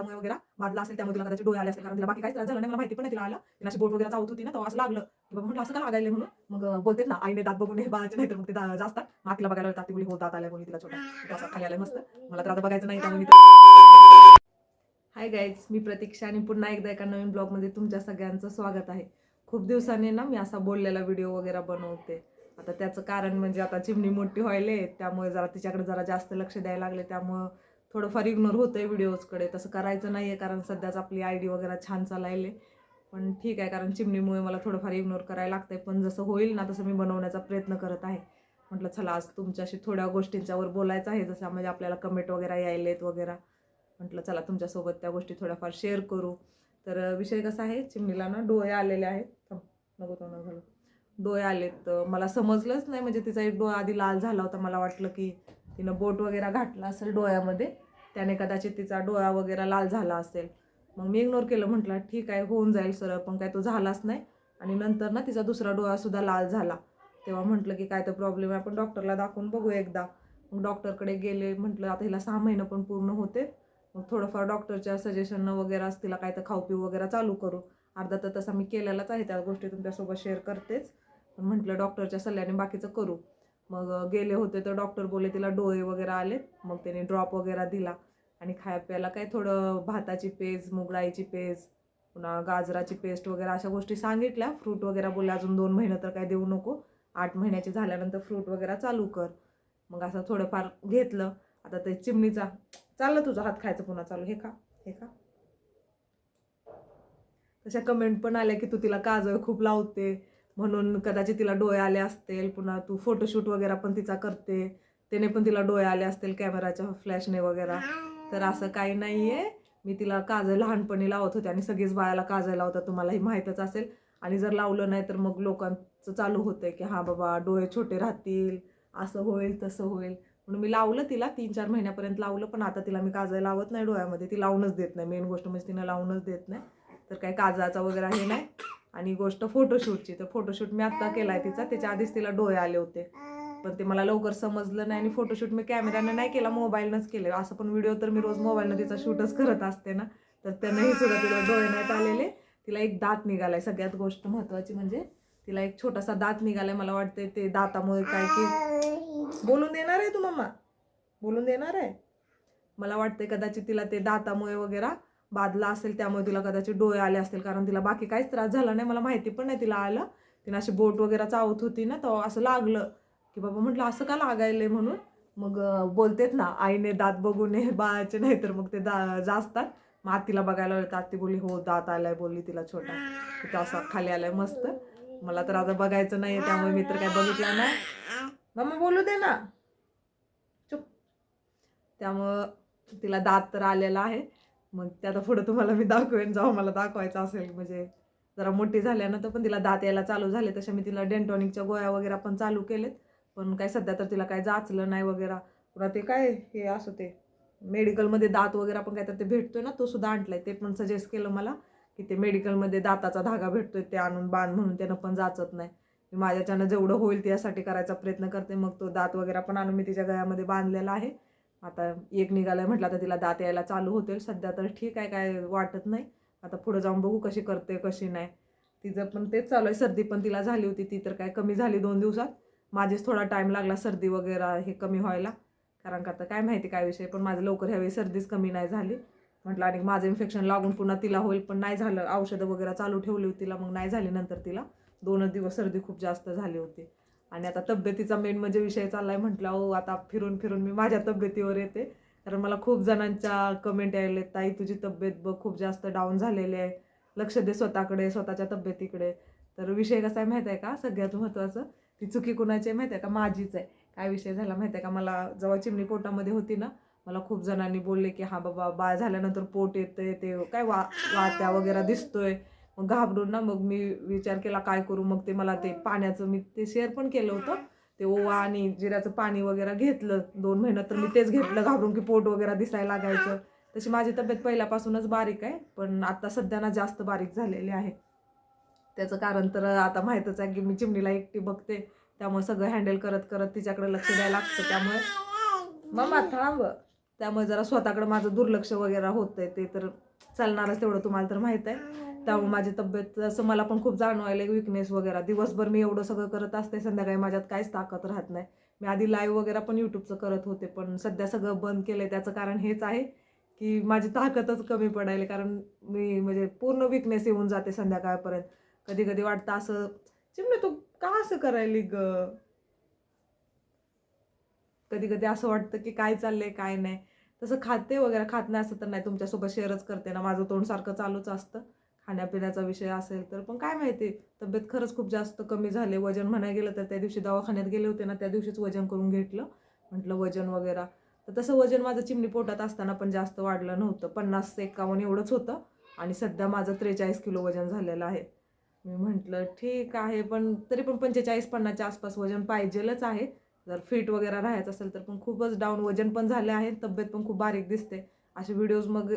दातामुळे वगैरे बादला असेल त्यामुळे तिला कदाचित डोळे आले असेल. कारण तिला बाकी काही त्रास झाला नाही. मला माहिती पण नाही तिला आला. तिला बोट वगैरे चावत होती ना तेव्हा असं लागलं. की बाबा म्हटलं असं का लागायला म्हणून? मग बोलतेत ना आईने दात बघून हे बाळाचे नाही तर मग ते दा- जास्त. मातीला बघायला येतात ती बोली हो दात आल्या कोणी तिला छोटा असं खाली आलाय मस्त. मला तर आता बघायचं नाही त्यामुळे मी हाय गाईज मी प्रतीक्षा आणि पुन्हा एकदा एका नवीन ब्लॉगमध्ये तुमच्या सगळ्यांचं स्वागत आहे. खूप दिवसांनी ना मी असा बोललेला व्हिडिओ वगैरे बनवते. आता त्याचं कारण म्हणजे आता चिमणी मोठी व्हायले त्यामुळे जरा तिच्याकडे जरा जास्त लक्ष द्यायला लागले. त्यामुळं थोडंफार इग्नोर होतंय व्हिडिओजकडे तसं करायचं नाही आहे कारण सध्याच आपली आय डी वगैरे छान चालायले. पण ठीक आहे कारण चिमणीमुळे मला थोडंफार इग्नोर करायला लागतंय. पण जसं होईल ना तसं मी बनवण्याचा प्रयत्न करत आहे. म्हटलं चला आज तुमच्याशी थोड्या गोष्टींच्यावर बोलायचं आहे. जसं म्हणजे आपल्याला कमेंट वगैरे यायलेत वगैरे. म्हटलं चला तुमच्यासोबत त्या गोष्टी थोड्याफार शेअर करू. तर विषय कसा आहे? चिमणीला ना डोळे आलेले आहेत. नको तो झालं डोळे आलेत. मला समजलंच नाही. म्हणजे तिचा एक डोळा आधी लाल झाला होता. मला वाटलं की तिनं बोट वगैरे घातला असेल डोळ्यामध्ये त्याने कदाचित तिचा डोळा वगैरे लाल झाला असेल. मग मी इग्नोर केलं म्हटलं ठीक आहे होऊन जाईल सरळ पण काय तो झालाच नाही. आणि नंतर ना तिचा दुसरा डोळासुद्धा लाल झाला. तेव्हा म्हटलं की काय तर प्रॉब्लेम आहे आपण डॉक्टरला दाखवून बघू एकदा. मग डॉक्टरकडे गेले म्हटलं आता हिला सहा महिनं पण पूर्ण होते. मग थोडंफार डॉक्टरच्या सजेशन वगैरे तिला काय तर खाऊ पिऊ वगैरे चालू करू. अर्धा तर तसा मी केलेलाच आहे त्या गोष्टी तुमच्यासोबत शेअर करतेच. पण म्हटलं डॉक्टरच्या सल्ल्याने बाकीचं करू. मग गेले होते तर डॉक्टर बोलले तिला डोळे वगैरे आलेत. मग त्याने ड्रॉप वगैरे दिला. आणि खाया प्यायला काय थोडं भाताची पेज मुगडाळीची पेज पुन्हा गाजराची पेस्ट वगैरे अशा गोष्टी सांगितल्या. फ्रूट वगैरे बोलले अजून दोन महिने तर काय देऊ नको. आठ महिन्याची झाल्यानंतर फ्रूट वगैरे चालू कर. मग असं थोडंफार घेतलं. आता ते चिमणीचा चाललं तुझा हात खायचं पुन्हा चालू हे का हे का तशा कमेंट पण आल्या की तू तिला काजळ खूप लावते. म्हणून कदाचित तिला डोळे आले असतील पुन्हा तू फोटोशूट वगैरे पण तिचा करते त्याने पण तिला डोळे आले असतील कॅमेराच्या फ्लॅशने वगैरे. तर असं काही नाही आहे मी तिला काजळ लहानपणी लावत होते आणि सगळीच बाळाला काजळ लावतात तुम्हाला हे माहीतच असेल. आणि जर लावलं नाही तर मग लोकांचं चालू होतंय की हां बाबा डोळे छोटे राहतील असं होईल तसं होईल. म्हणून मी लावलं तिला तीन चार महिन्यापर्यंत लावलं पण आता तिला मी काजळ लावत नाही डोळ्यामध्ये. ती लावूनच देत नाही. मेन गोष्ट म्हणजे तिनं लावूनच देत नाही. तर काही काजळाचा वगैरे हे नाही. आणि गोष्ट फोटोशूटची. तर फोटोशूट मी आत्ता केला आहे तिचा. त्याच्या आधीच तिला डोळे आले होते. पण ते मला लवकर समजलं नाही आणि फोटोशूट मी कॅमेऱ्याने नाही केला मोबाईलनंच केलं. असं पण व्हिडिओ तर मी रोज मोबाईलनं तिचा शूटच करत असते ना. तर त्यानंही सुद्धा तिला डोळे नाहीत आलेले. तिला एक दात निघालाय. सगळ्यात गोष्ट महत्त्वाची म्हणजे तिला एक छोटासा दात निघालाय मला वाटते ते दातामुळे काय की बोलून देणार आहे तू मम्मा? बोलून देणार आहे? मला वाटते कदाचित तिला ते दातामुळे वगैरे बादला असेल त्यामुळे तिला कदाचित डोळे आले असतील कारण तिला बाकी काहीच त्रास झाला नाही. मला माहिती पण नाही तिला आलं. तिने अशी बोट वगैरे चावत होती ना तर असं लागलं की बाबा म्हटलं असं का लागायलंय म्हणून? मग बोलतेत ना आईने दात बघू नये बाळाचे नाही तर मग ते दा जास्तात. मग आत्तीला बघायला येतात ती बोलली हो दात आलाय बोलली तिला छोटा. तिथं असा खाली आलाय मस्त. मला तर आता बघायचं नाही त्यामुळे मी तर काय बघितलं नाही. मम्मा बोलू दे ना. चुप. त्यामुळं तिला दात तर आलेला आहे. मग ते आता पुढं तुम्हाला मी दाखवेन जेव्हा मला दाखवायचं असेल. म्हणजे जरा मोठी झाल्यानंतर पण तिला दात यायला चालू झाले तशा मी तिला डेंटॉनिकच्या गोळ्या वगैरे पण चालू केलेत. पण काय सध्या तर तिला काय जाचलं नाही वगैरे. पुन्हा ते काय हे असं ते मेडिकलमध्ये दात वगैरे पण काय तर ते भेटतोय ना तो सुद्धा आणलाय. ते पण सजेस्ट केलं मला की ते मेडिकलमध्ये दाताचा धागा भेटतोय ते आणून बांध म्हणून त्यानं पण जाचत नाही. मी माझ्याच्यानं जेवढं होईल त्यासाठी करायचा प्रयत्न करते. मग तो दात वगैरे पण आणून मी तिच्या गळ्यामध्ये बांधलेला आहे. आता एक निघालं म्हटलं तर तिला दात यायला चालू होतील. सध्या तर ठीक आहे काय वाटत नाही. आता पुढं जाऊन बघू कशी करते कशी नाही. तिचं पण तेच चालू आहे. सर्दी पण तिला झाली होती. ती तर काय कमी झाली दोन दिवसात. माझेच थोडा टाईम लागला सर्दी वगैरे हे कमी व्हायला. कारण का आता काय माहिती काय विषय पण माझं लवकर ह्यावेळी सर्दीच कमी नाही झाली. म्हटलं आणि माझं इन्फेक्शन लागून पुन्हा तिला होईल पण नाही झालं. औषधं वगैरे चालू ठेवली होती तिला मग नाही झाली नंतर तिला. दोनच दिवस सर्दी खूप जास्त झाली होती. आणि आता तब्येतीचा मेन म्हणजे विषय चाललाय म्हटलं हो आता फिरून फिरून मी माझ्या तब्येतीवर येते. कारण मला खूप जणांच्या कमेंट यायले ताई तुझी तब्येत बघ खूप जास्त डाऊन झालेली आहे. लक्ष दे स्वतःकडे स्वतःच्या तब्येतीकडे. तर विषय कसा आहे माहीत आहे का? सगळ्यात महत्त्वाचं ती चुकी कुणाची आहे माहीत आहे का? माझीच आहे. काय विषय झाला माहीत आहे का? मला जेव्हा चिमणी पोटामध्ये होती ना मला खूप जणांनी बोलले की हा बाबा बाळ झाल्यानंतर पोट येतंय ते काय वा वात्या वगैरे दिसतोय. मग घाबरून ना मग मी विचार केला काय करू? मग ते मला ते पाण्याचं मी ते शेअर पण केलं होतं. ते ओवा आणि जिऱ्याचं पाणी वगैरे घेतलं दोन महिन्यात तर मी तेच घेतलं घाबरून की पोट वगैरे दिसायला लागायचं. तशी माझी तब्येत पहिल्यापासूनच बारीक आहे पण आता सध्या ना जास्त बारीक झालेली आहे. त्याचं कारण तर आता माहीतच आहे की मी चिमणीला एकटी बघते त्यामुळे सगळं हँडल करत करत तिच्याकडे लक्ष द्यायला लागतं. त्यामुळे मम्मा थांब. त्यामुळे जरा स्वतःकडे माझं दुर्लक्ष वगैरे होतंय ते तर चालणारच तेवढं तुम्हाला तर माहीत आहे. त्यामुळे माझी तब्येत असं मला पण खूप जाणवायला विकनेस वगैरे. दिवसभर मी एवढं सगळं करत असते संध्याकाळी माझ्यात काहीच ताकद राहत नाही. मी आधी लाईव्ह वगैरे पण यूट्यूबचं करत होते पण सध्या सगळं बंद केलंय. त्याचं कारण हेच आहे की माझी ताकदच कमी पडायला कारण मी म्हणजे पूर्ण विकनेस येऊन जाते संध्याकाळपर्यंत. कधी कधी वाटतं असं चिमणे तू का असं करायली ग? कधी कधी असं वाटतं की काय चाललंय काय नाही. तसं खाते वगैरे खात नाही असं तर नाही. तुमच्यासोबत शेअरच करते ना. माझं तोंड सारखं चालूच असतं. खाण्यापिण्याचा विषय असेल तर. पण काय माहिती तब्येत खरंच खूप जास्त कमी झाले. वजन म्हणाय गेलं तर त्या दिवशी दवाखान्यात गेले होते ना त्या दिवशीच वजन करून घेतलं. म्हटलं वजन वगैरे. तर तसं वजन माझं चिमणी पोटात असताना पण जास्त वाढलं नव्हतं. पन्नास एकावन्न एवढंच होतं. आणि सध्या माझं त्रेचाळीस किलो वजन झालेलं आहे. मी म्हटलं ठीक आहे पण तरी पण पंचेचाळीस पन्नासच्या आसपास वजन पाहिजेलच आहे. जर फिट वगैरे राहायचं असेल तर पण खूपच डाऊन वजन पण झाले आहे. तब्येत पण खूप बारीक दिसते. असे व्हिडिओज मग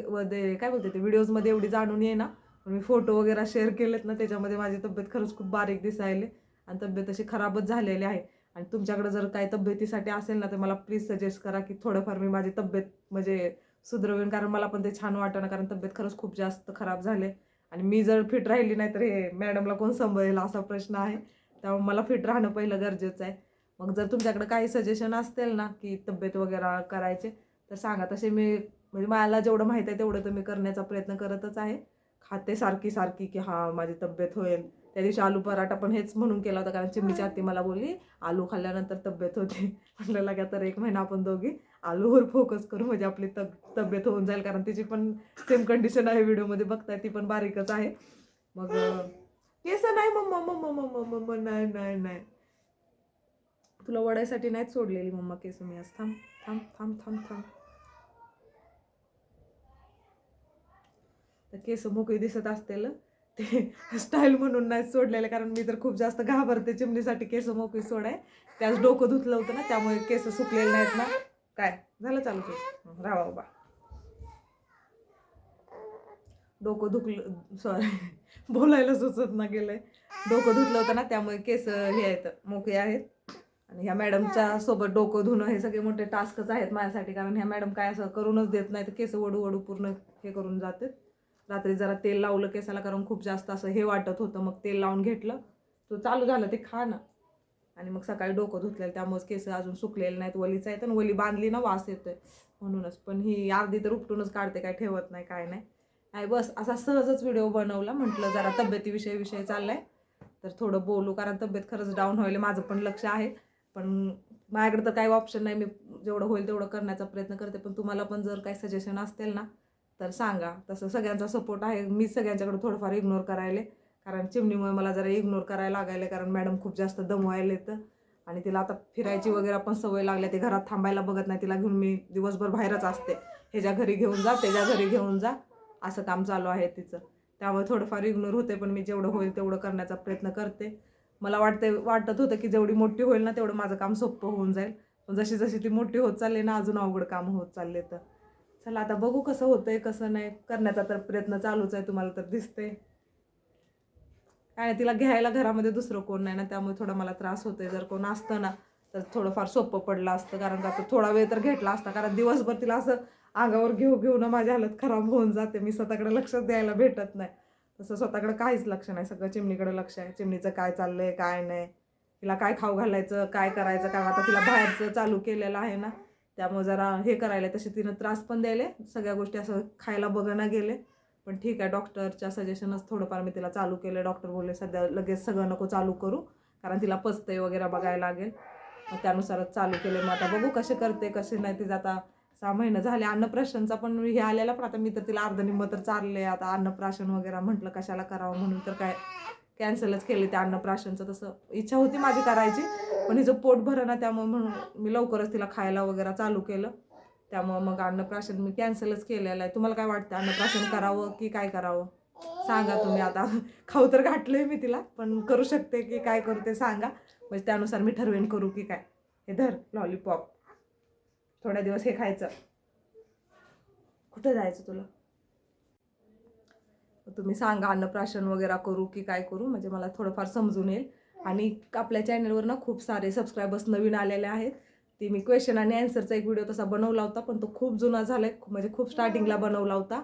काय बोलते ते व्हिडिओजमध्ये एवढी जाणून ये ना पण मी फोटो वगैरे शेअर केलेत ना त्याच्यामध्ये माझी तब्येत खरंच खूप बारीक दिसायले आणि तब्येत अशी खराबच झालेली आहे. आणि तुमच्याकडे जर काही तब्येतीसाठी असेल ना तर मला प्लीज सजेस्ट करा की थोडंफार मी माझी तब्येत म्हणजे सुधरवेन कारण मला पण ते छान वाटणं कारण तब्येत खरंच खूप जास्त खराब झाले. आणि मी जर फिट राहिली नाही तर हे मॅडमला कोण सांभाळेल असा प्रश्न आहे. त्यामुळे मला फिट राहणं पहिलं गरजेचं आहे. मग जर तुमच्याकडे काही सजेशन असतील ना की तब्येत वगैरे करायचे तर सांगा. तसे मी म्हणजे मला जेवढं माहीत आहे तेवढं तर मी करण्याचा प्रयत्न करतच आहे. खाते सारखी सारखी की हा माझी तब्येत होईल. त्या दिवशी आलू पराठा पण हेच म्हणून केला होता कारण चिमणीची आत्ती मला बोलली आलू खाल्ल्यानंतर तब्येत होते. म्हटलं लगा तर एक महिना आपण दोघी आलूवर फोकस करू म्हणजे आपली तब तब्येत होऊन जाईल. कारण तिची पण सेम कंडिशन आहे व्हिडिओमध्ये बघताय ती पण बारीकच आहे. मग केस नाही मम्मा मम्मा मम्मा मम्मा नाही नाही नाही. तुला वडायसाठी नाहीच सोडलेली मम्मा केस मी आज थांब थांब थांब थांब थांब. तर केस मोकळी दिसत असतील. ते स्टाईल म्हणून नाही सोडलेले कारण मी तर खूप जास्त घाबरते चिमणीसाठी केस मोकळी सोडाय. त्याच डोकं धुतलं होतं ना त्यामुळे केस सुकलेले नाहीत ना. काय? झालं चालू तुझं राहा बाबा. डोकं धुकलं सॉरी बोलायला सुचत ना गेलंय. डोकं धुतलं होतं ना त्यामुळे केस हे आहेत मोकळे आहेत. आणि ह्या मॅडमच्या सोबत डोकं धुणं हे सगळे मोठे टास्कच आहेत माझ्यासाठी कारण ह्या मॅडम काय असं करूनच देत नाही तर केस वडू वडू पूर्ण हे करून जातात. रात्री जरा तेल लावलं केसाला कारण खूप जास्त असं हे वाटत होतं. मग तेल लावून घेतलं. तो चालू झालं ते खा ना. आणि मग सकाळी डोकं धुतलेलं त्यामुळेच केस अजून सुकलेले नाहीत. वलीच आहेत आणि वली बांधली ना वास येतोय म्हणूनच. पण ही अर्धी तर उपटूनच काढते काय ठेवत नाही काय नाही. नाही बस असा सहजच व्हिडिओ बनवला. म्हटलं जरा तब्येतीविषयी विषय चाललाय. तर थोडं बोलू कारण तब्येत खरंच डाऊन व्हायला माझं पण लक्ष आहे. पण माझ्याकडे तर काही ऑप्शन नाही. मी जेवढं होईल तेवढं करण्याचा प्रयत्न करते. पण तुम्हाला पण जर काही सजेशन असतील ना तर सांगा. तसं सगळ्यांचा सपोर्ट आहे. मी सगळ्यांच्याकडे थोडंफार इग्नोर करायले. कारण चिमणीमुळे मला जरा इग्नोर करायला लागायले. कारण मॅडम खूप जास्त दमवायला येतं आणि तिला आता फिरायची वगैरे पण सवय लागली. ती घरात थांबायला बघत नाही. तिला घेऊन मी दिवसभर बाहेरच असते. ह्याच्या घरी घेऊन जा त्याच्या घरी घेऊन जा. असं काम चालू आहे तिचं. त्यामुळे थोडंफार इग्नोर होते. पण मी जेवढं होईल तेवढं करण्याचा प्रयत्न करते. मला वाटते वाटत होतं की जेवढी मोठी होईल ना तेवढं माझं काम सोपं होऊन जाईल. पण जशी जशी ती मोठी होत चालली ना अजून अवघड काम होत चालले तर. चला आता बघू कसं होतंय कसं नाही. करण्याचा तर प्रयत्न चालूच आहे तुम्हाला तर दिसते काय नाही, तिला घ्यायला घरामध्ये दुसरं कोण नाही ना त्यामुळे थोडा मला त्रास होतोय. जर कोण असतं ना तर थोडंफार सोपं पडलं असतं कारण का आता थोडा वेळ तर घेतला असता. कारण दिवसभर तिला असं अंगावर घेऊ घेऊ ना माझी हालत खराब होऊन जाते. मी स्वतःकडे लक्षच द्यायला भेटत नाही. तसं स्वतःकडे काहीच लक्ष नाही. सगळं चिमणीकडे लक्ष आहे. चिमणीचं काय चाललंय काय नाही. तिला काय खाऊ घालायचं काय करायचं काय आता तिला बाहेरचं चालू केलेलं आहे ना. त्यामुळे जरा हे करायला तसे तिनं त्रास पण द्यायले. सगळ्या गोष्टी असं खायला बघणं गेले. पण ठीक आहे डॉक्टरच्या सजेशनच थोडंफार मी तिला चालू केलं. डॉक्टर बोलले सध्या लगेच सगळं नको चालू करू कारण तिला पचते वगैरे बघायला लागेल. मग त्यानुसारच चालू केले. मग आता बघू कसे करते कसे नाही तिचं आता सहा महिने झाले. अन्नप्राशनचा पण हे आलेला पण आता मी तर तिला अर्ध निम्म तर चालले. आता अन्नप्राशन वगैरे म्हटलं कशाला करावं म्हणून तर काय कॅन्सलच केले त्या अन्नप्राशनचं. तसं इच्छा होती माझी करायची पण हिचं पोट भरं ना त्यामुळे म्हणून मी लवकरच तिला खायला वगैरे चालू केलं. त्यामुळं मग अन्नप्राशन मी कॅन्सलच केलेलं आहे. तुम्हाला काय वाटतं? अन्नप्राशन करावं की काय करावं? सांगा तुम्ही आता. खाऊ तर घातलंय मी तिला पण करू शकते की काय करू ते सांगा. म्हणजे त्यानुसार मी ठरवेन करू की काय. हे धर लॉलीपॉप थोड्या दिवस हे खायचं. कुठं जायचं तुला? तुम्ही सांगा अन्नप्राशन वगैरे करू की काय करू? म्हणजे मला थोडंफार समजून येईल. आणि आपल्या चॅनलवर ना खूप सारे सबस्क्रायबर्स नवीन आलेले आहेत. ती मी क्वेश्चन आणि आन्सरचा एक व्हिडिओ तसा बनवला होता पण तो खूप जुना झालाय. म्हणजे खूप स्टार्टिंगला बनवला होता.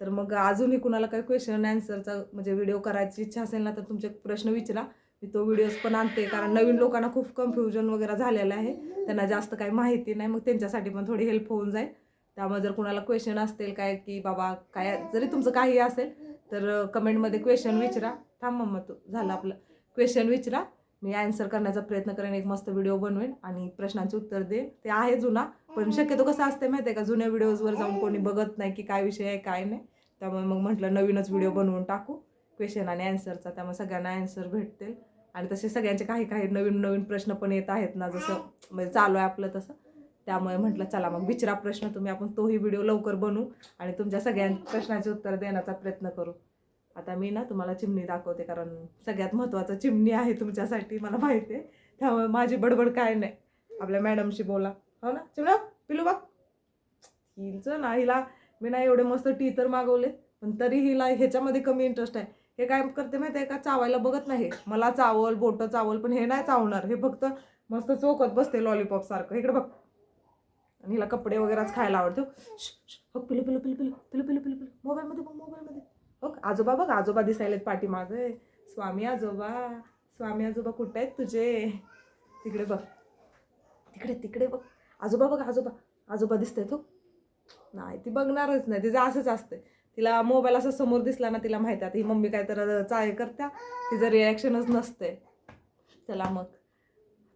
तर मग अजूनही कुणाला काही क्वेश्चन आणि आन्सरचा म्हणजे व्हिडिओ करायची इच्छा असेल ना तर तुमचे प्रश्न विचारा. मी तो व्हिडिओज पण आणते कारण नवीन लोकांना खूप कन्फ्युजन वगैरे झालेलं आहे. त्यांना जास्त काही माहिती नाही. मग त्यांच्यासाठी पण थोडी हेल्प होऊन जाईल. त्यामुळे जर कुणाला क्वेश्चन असतील काय की बाबा काय जरी तुमचं काही असेल तर कमेंटमध्ये क्वेश्चन विचारा. थांब मम्मा तू. झालं आपलं. क्वेश्चन विचारा. मी आन्सर करण्याचा प्रयत्न करेन. एक मस्त व्हिडिओ बनवेन आणि प्रश्नांचे उत्तर देईन. ते आहे जुना पण शक्यतो कसं असते माहिती आहे का? जुन्या व्हिडिओजवर जाऊन कोणी बघत नाही की काय विषय आहे काय नाही. त्यामुळे मग म्हटलं नवीनच व्हिडिओ बनवून टाकू. क्वेश्चन आणि आन्सरचा त्यामुळे सगळ्यांना आन्सर भेटतील. आणि तसे सगळ्यांचे काही काही नवीन नवीन प्रश्न पण येत आहेत ना जसं म्हणजे चालू आहे आपलं तसं. त्यामुळे म्हटलं चला मग विचारा प्रश्न तुम्ही आपण तोही व्हिडिओ लवकर बनवू आणि तुमच्या सगळ्या प्रश्नाचे उत्तर देण्याचा प्रयत्न करू. आता मी ना तुम्हाला चिमणी दाखवते कारण सगळ्यात महत्त्वाचं चिमणी आहे तुमच्यासाठी मला माहिती आहे. त्यामुळे माझी बडबड काय नाही. आपल्या मॅडमशी बोला. हो ना? चिमणा पिलू बघ. हिचं ना हिला मी ना एवढे मस्त टी तर मागवले पण तरी हिला ह्याच्यामध्ये कमी इंटरेस्ट आहे. हे काय करते माहिती आहे का? चावायला बघत नाही मला चावल बोटं चावल पण हे नाही चावणार. हे फक्त मस्त चोकत बसते लॉलीपॉप सारखं. इकडे बघ. आणि हिला कपडे वगैरेच खायला आवडतो. हो पिलू पिलू पिलू पिलू पिलू पिलू पिलू पिलू. मोबाईलमध्ये बघ मोबाईलमध्ये बघ हो, आजोबा बघ आजोबा दिसायलेत पाठीमागे. स्वामी आजोबा स्वामी आजोबा कुठे आहेत तुझे? तिकडे बघ. तिकडे तिकडे बघ. आजोबा बघ आजोबा. आजोबा दिसतंय हो. नाही ती बघणारच नाही. तिचं असंच असतं तिला मोबाईल असं समोर दिसला ना तिला माहिती आहे. आता ही मम्मी काय तर चाय करत्या. तिचं रिॲक्शनच नसते चला मग.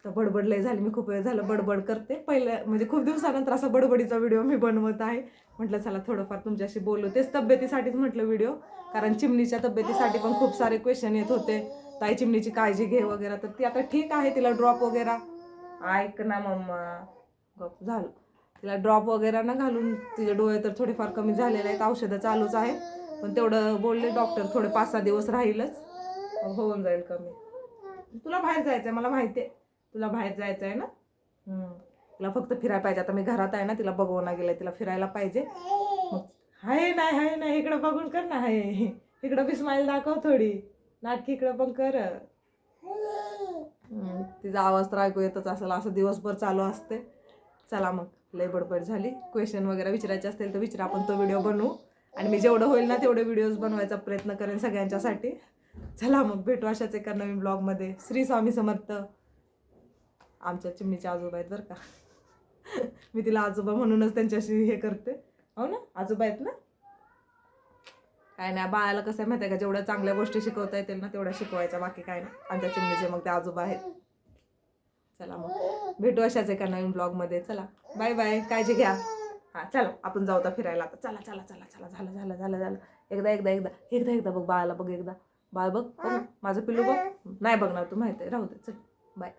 तर बडबड लय झाली. मी खूप वेळ झालं बडबड करते. पहिल्या म्हणजे खूप दिवसानंतर असा बडबडीचा व्हिडिओ मी बनवत आहे. म्हटलं चला थोडंफार तुमच्याशी बोलू. तेच तब्येतीसाठीच म्हटलं व्हिडिओ. कारण चिमणीच्या तब्येतीसाठी पण खूप सारे क्वेश्चन येत होते. ताई चिमणीची काळजी घे वगैरे. तर ती आता ठीक आहे. तिला ड्रॉप वगैरे. ऐक ना मम्मा. गप झालं. तिला ड्रॉप वगैरे ना घालून तिचे डोळे तर थोडेफार कमी झालेले आहेत. औषधं चालूच आहेत. पण तेवढं बोलले डॉक्टर थोडे पाच सहा दिवस राहीलच. होऊन जाईल कमी. तुला बाहेर जायचं आहे मला माहिती आहे तुला बाहेर जायचं आहे ना? हम्म. तिला फक्त फिरायला पाहिजे. आता मी घरात आहे ना तिला बघवणं गेलंय तिला फिरायला पाहिजे. मग हाय नाही हाय नाही इकडं बघून कर ना हाय. इकडं बी स्माईल दाखव थोडी. नाटकी इकडं पण कर. तिचा आवाज तर ऐकू येतच असेल. असं दिवसभर चालू असते. चला मग. लय बडबड झाली. क्वेश्चन वगैरे विचारायचे असतील तर विचारा. आपण तो व्हिडिओ बनवू. आणि मी जेवढं होईल ना तेवढे व्हिडिओज बनवायचा प्रयत्न करेन सगळ्यांच्यासाठी. चला मग. भेटू अशाच एका नवीन ब्लॉगमध्ये श्री स्वामी समर्थ. आमच्या चिमणीचे आजोबा आहेत बरं का. मी तिला आजोबा म्हणूनच त्यांच्याशी हे करते. हो ना? आजोबा आहेत ना? काय नाही बाळाला कसं आहे माहिती आहे का? जेवढ्या चांगल्या गोष्टी शिकवता येतील ना तेवढ्या शिकवायच्या. बाकी काय नाही. आमच्या चिमणीचे मग ते आजोबा आहेत. चला मग. भेटू अशाच एका नवीन ब्लॉगमध्ये. चला. Bye bye. काळजी घ्या. हां चला. आपण जाऊ आता फिरायला आता. चला चला चला चला. झालं झालं झालं झालं. एकदा एकदा एकदा. एकदा एकदा बघ बाळाला बघ एकदा. बाळ बघ. हो बघ माझं पिल्लू बघ. नाही बघणार तू. माहिती आहे. राहू दे. चल. बाय.